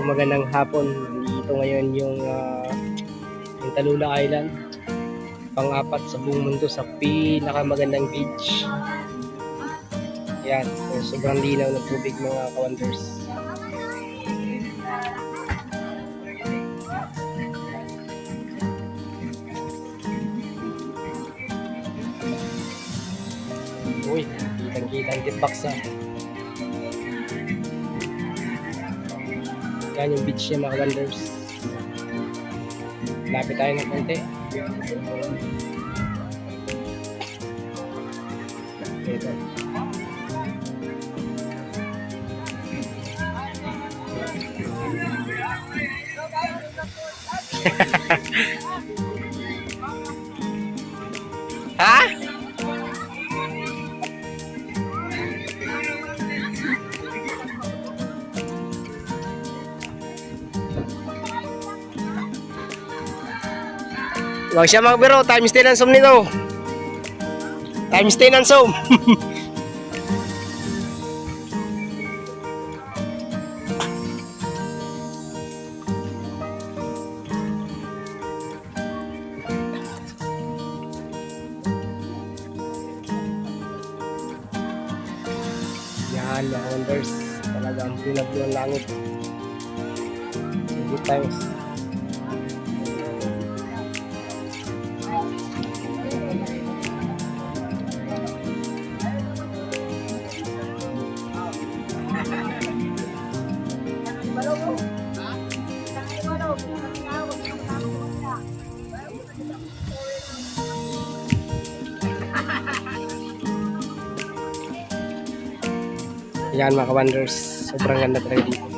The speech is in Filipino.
So magandang hapon. Dito ngayon yung, ah, yung Talula Island. Pang-apat sa buong mundo sa pinakamagandang beach. Yan. So, sobrang linaw ng tubig mga ka-wonders. Uy, kitang-kita ang tibaksa. Yan yung beach niya mga wonders. Lapit tayo ng konti. Ito. ha? Huwag siya magbiro, times 10 ang sum nito. Times 10 ang sum. Yan, mga wonders. Talagang pinag ng langit. Good times. Yan mga ka-wonders. Sobrang ganda talaga dito.